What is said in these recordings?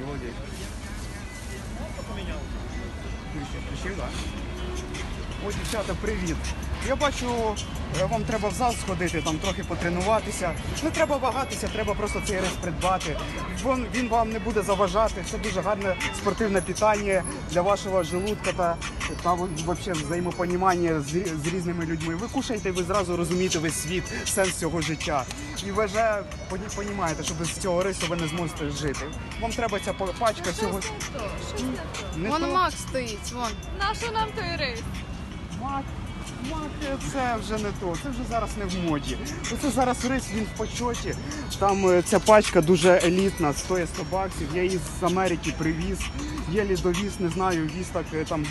мелодії. поменял включив, так? Ось, дівчата, привіт. Я бачу, е, вам треба в зал сходити, там трохи потренуватися. Не треба вагатися, треба просто цей рис придбати. Він, він вам не буде заважати. Це дуже гарне спортивне питання для вашого желудка та, та взагалі взаємопонімання з, з різними людьми. Ви кушаєте, ви зразу розумієте весь світ, сенс цього життя. І ви вже розумієте, що без цього рису ви не зможете жити. Вам треба ця пачка всього. Не Вон то. Макс стоїть, вон. Нащо нам той рис? Мак, це вже не то, це вже зараз не в моді. Оце зараз рис, він в почоті. Там е, ця пачка дуже елітна, стоїть 100 баксів. Я її з Америки привіз, єлі довіз, не знаю, віз так е, там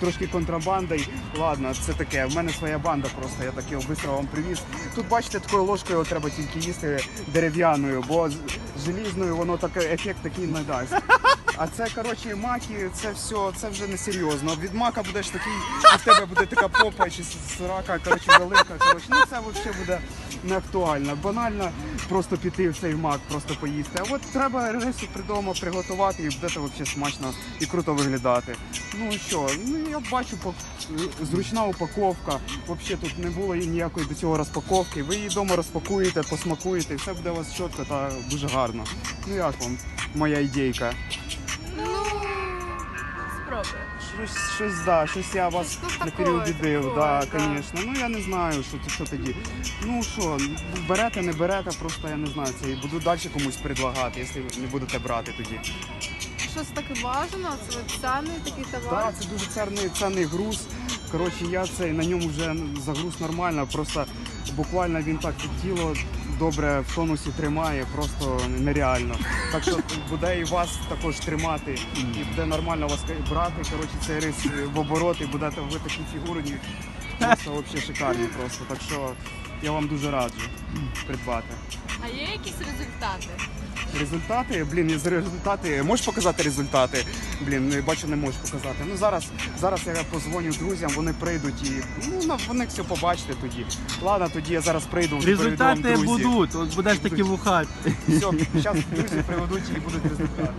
трошки контрабандою. Ладно, це таке. В мене своя банда просто, я так його швидко вам привіз. Тут бачите, такою ложкою треба тільки їсти дерев'яною, бо з- желізною воно так ефект такий не дасть. А це коротше маки, це все, це вже не серйозно. Від мака будеш такий, у тебе буде така попа чи срака, коротше, велика. Коротше, ну це взагалі буде не актуально. Банально просто піти в цей мак, просто поїсти. А от треба рису придома приготувати і буде взагалі смачно і круто виглядати. Ну що, ну я бачу зручна упаковка. Взагалі тут не було ніякої до цього розпаковки. Ви її вдома розпакуєте, посмакуєте, і все буде у вас чітко та дуже гарно. Ну як вам моя ідейка? Щось, щось, да, щось я вас Щось таке, переубідив, да, да. звісно. Ну я не знаю, що, що тоді. Ну що, берете, не берете, просто я не знаю. Це і буду далі комусь предлагати, якщо не будете брати тоді. Щось таке бажано, це от цінний такий товар. Так, це дуже цінний, цінний груз. Коротше, я цей на ньому вже загруз нормально, просто буквально він так тіло добре в тонусі тримає, просто нереально. Так що буде і вас також тримати, і буде нормально вас брати. Коротше, цей рис в оборот, і будете ви такі фігурні. Просто взагалі шикарні просто. Так що я вам дуже раджу придбати. А є якісь результати? Результати, блін, із результати. Можеш показати результати? Блін, не бачу, не можеш показати. Ну зараз, зараз я позвоню друзям, вони прийдуть і ну вони все побачите тоді. Ладно, тоді я зараз прийду. вже приведу вам Результати друзів. будуть, от будеш таки вухати. Все, зараз друзі приведуть і будуть результати.